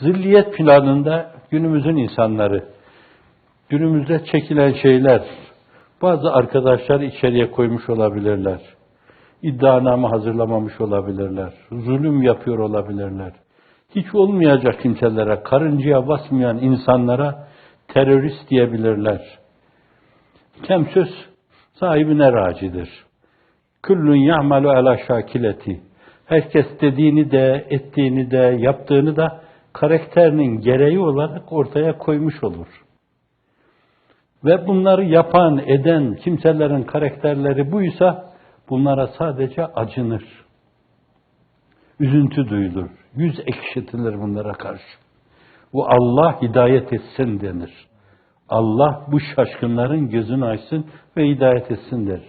Zilliyet planında günümüzün insanları, günümüzde çekilen şeyler, bazı arkadaşlar içeriye koymuş olabilirler. İddianame hazırlamamış olabilirler. Zulüm yapıyor olabilirler. Hiç olmayacak kimselere, karıncaya basmayan insanlara terörist diyebilirler. Kem söz sahibine racidir. Küllün ya'malu ala şakileti. Herkes dediğini de, ettiğini de, yaptığını da karakterinin gereği olarak ortaya koymuş olur. Ve bunları yapan, eden kimselerin karakterleri buysa bunlara sadece acınır. Üzüntü duyulur. Yüz ekşitilir bunlara karşı. Bu Allah hidayet etsin denir. Allah bu şaşkınların gözünü açsın ve hidayet etsin der.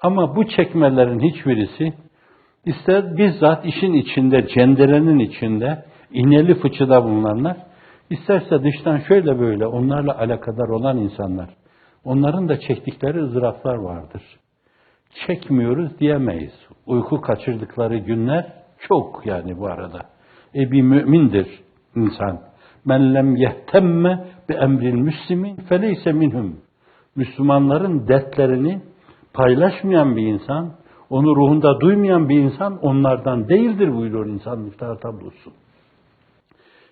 Ama bu çekmelerin hiçbirisi ister bizzat işin içinde, cenderenin içinde, ineli fıçıda bulunanlar, isterse dıştan şöyle böyle onlarla alakadar olan insanlar. Onların da çektikleri ızdıraplar vardır. Çekmiyoruz diyemeyiz. Uyku kaçırdıkları günler çok yani bu arada. E bir mümindir insan. Men lem yehtemme bi emril müslimin feleyse minhum. Müslümanların dertlerini paylaşmayan bir insan, onu ruhunda duymayan bir insan onlardan değildir buyuruyor insan iftihar tablosu.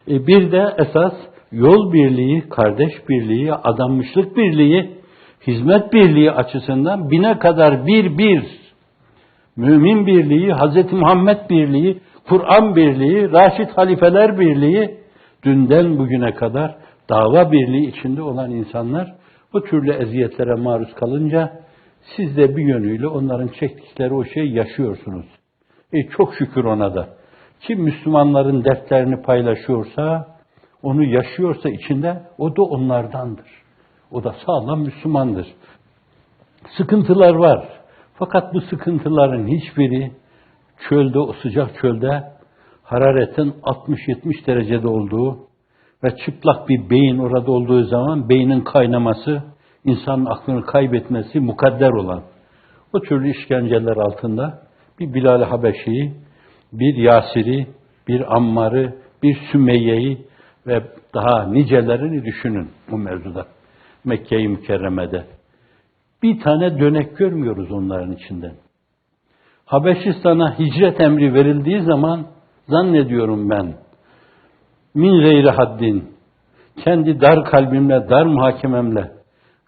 E bir de esas yol birliği, kardeş birliği, adanmışlık birliği, hizmet birliği açısından bine kadar bir bir mümin birliği, Hz. Muhammed birliği, Kur'an birliği, Raşid halifeler birliği, dünden bugüne kadar dava birliği içinde olan insanlar bu türlü eziyetlere maruz kalınca siz de bir yönüyle onların çektikleri o şeyi yaşıyorsunuz. E çok şükür ona da. Kim Müslümanların dertlerini paylaşıyorsa, onu yaşıyorsa içinde o da onlardandır. O da sağlam Müslümandır. Sıkıntılar var. Fakat bu sıkıntıların hiçbiri çölde, o sıcak çölde hararetin 60-70 derecede olduğu ve çıplak bir beyin orada olduğu zaman beynin kaynaması, insanın aklını kaybetmesi mukadder olan o türlü işkenceler altında bir Bilal-i Habeşi'yi, bir Yasir'i, bir Ammar'ı, bir Sümeyye'yi ve daha nicelerini düşünün bu mevzuda. Mekke-i Mükerreme'de. Bir tane dönek görmüyoruz onların içinden. Habeşistan'a hicret emri verildiği zaman zannediyorum ben min gayri haddin kendi dar kalbimle, dar muhakememle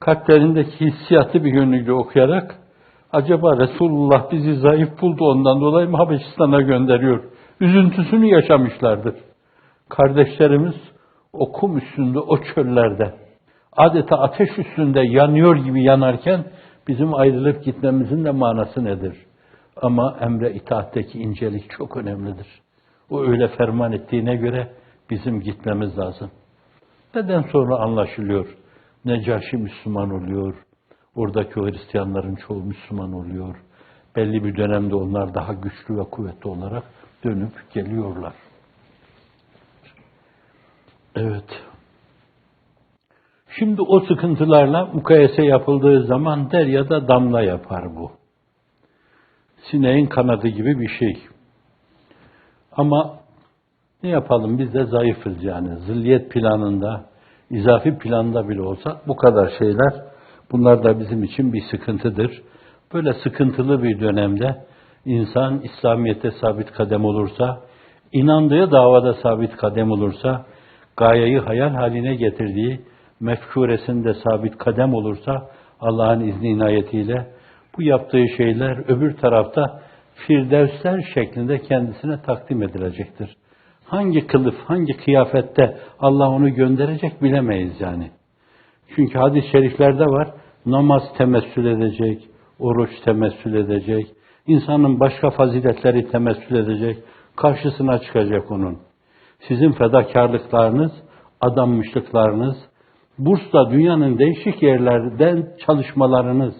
kalplerindeki hissiyatı bir yönüyle okuyarak acaba Resulullah bizi zayıf buldu ondan dolayı mı Habeşistan'a gönderiyor? Üzüntüsünü yaşamışlardır. Kardeşlerimiz o kum üstünde, o çöllerde adeta ateş üstünde yanıyor gibi yanarken bizim ayrılıp gitmemizin de manası nedir? Ama emre itaatteki incelik çok önemlidir. O öyle ferman ettiğine göre bizim gitmemiz lazım. Neden sonra anlaşılıyor? Necaşi Müslüman oluyor. Oradaki o Hristiyanların çoğu Müslüman oluyor. Belli bir dönemde onlar daha güçlü ve kuvvetli olarak dönüp geliyorlar. Evet. Şimdi o sıkıntılarla mukayese yapıldığı zaman deryada damla yapar bu. Sineğin kanadı gibi bir şey. Ama ne yapalım biz de zayıfız yani. Zilliyet planında, izafi planda bile olsa bu kadar şeyler bunlar da bizim için bir sıkıntıdır. Böyle sıkıntılı bir dönemde insan İslamiyet'te sabit kadem olursa, inandığı davada sabit kadem olursa, gayeyi hayal haline getirdiği mefkuresinde sabit kadem olursa Allah'ın izni inayetiyle bu yaptığı şeyler öbür tarafta firdevsler şeklinde kendisine takdim edilecektir. Hangi kılıf, hangi kıyafette Allah onu gönderecek bilemeyiz yani. Çünkü hadis-i şeriflerde var, namaz temessül edecek, oruç temessül edecek, insanın başka faziletleri temessül edecek, karşısına çıkacak onun. Sizin fedakarlıklarınız, adanmışlıklarınız, bursla dünyanın değişik yerlerden çalışmalarınız,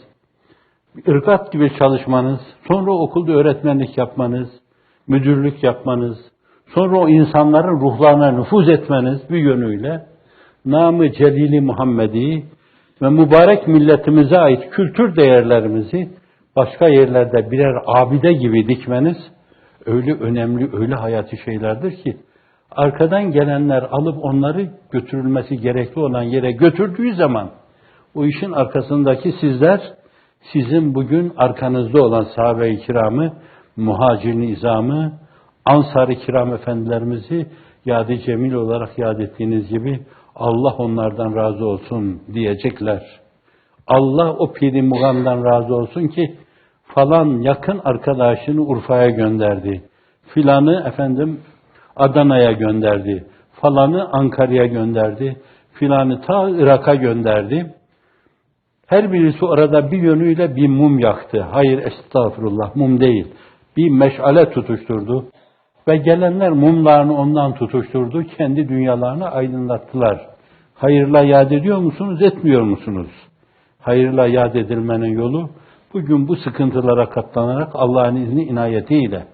ırgat gibi çalışmanız, sonra okulda öğretmenlik yapmanız, müdürlük yapmanız, sonra o insanların ruhlarına nüfuz etmeniz bir yönüyle namı celili Muhammedi ve mübarek milletimize ait kültür değerlerimizi başka yerlerde birer abide gibi dikmeniz öyle önemli, öyle hayati şeylerdir ki Arkadan gelenler alıp onları götürülmesi gerekli olan yere götürdüğü zaman o işin arkasındaki sizler sizin bugün arkanızda olan sahabe-i kiramı, muhacir izamı, ansar-ı kiram efendilerimizi yad-ı cemil olarak yad ettiğiniz gibi Allah onlardan razı olsun diyecekler. Allah o piri mugamdan razı olsun ki falan yakın arkadaşını Urfa'ya gönderdi. Filanı efendim Adana'ya gönderdi. Falanı Ankara'ya gönderdi. Filanı ta Irak'a gönderdi. Her birisi orada bir yönüyle bir mum yaktı. Hayır estağfurullah mum değil. Bir meşale tutuşturdu. Ve gelenler mumlarını ondan tutuşturdu. Kendi dünyalarını aydınlattılar. Hayırla yad ediyor musunuz, etmiyor musunuz? Hayırla yad edilmenin yolu bugün bu sıkıntılara katlanarak Allah'ın izni inayetiyle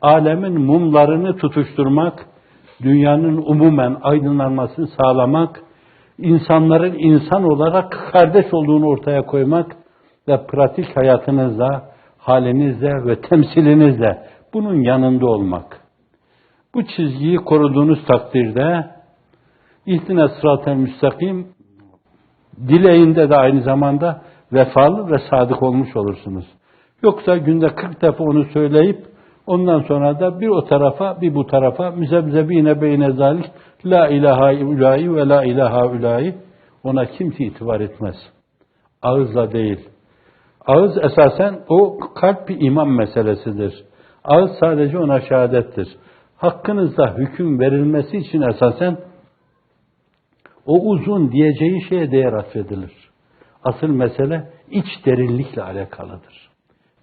alemin mumlarını tutuşturmak, dünyanın umumen aydınlanmasını sağlamak, insanların insan olarak kardeş olduğunu ortaya koymak ve pratik hayatınızla, halinizle ve temsilinizle bunun yanında olmak. Bu çizgiyi koruduğunuz takdirde İhtine sıratel müstakim dileğinde de aynı zamanda vefalı ve sadık olmuş olursunuz. Yoksa günde 40 defa onu söyleyip ondan sonra da bir o tarafa bir bu tarafa müzebzebine beyne zalik la ilaha ilahi ve la ilaha ilahi ona kimse itibar etmez. Ağızla değil. Ağız esasen o kalp bir iman meselesidir. Ağız sadece ona şehadettir. Hakkınızda hüküm verilmesi için esasen o uzun diyeceği şeye değer atfedilir. Asıl mesele iç derinlikle alakalıdır.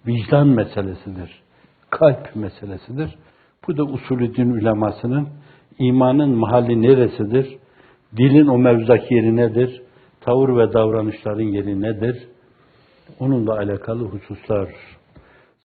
Vicdan meselesidir. Kalp meselesidir. Bu da usulü din ulemasının imanın mahalli neresidir? Dilin o mevzudaki yeri nedir? Tavır ve davranışların yeri nedir? Onunla alakalı hususlar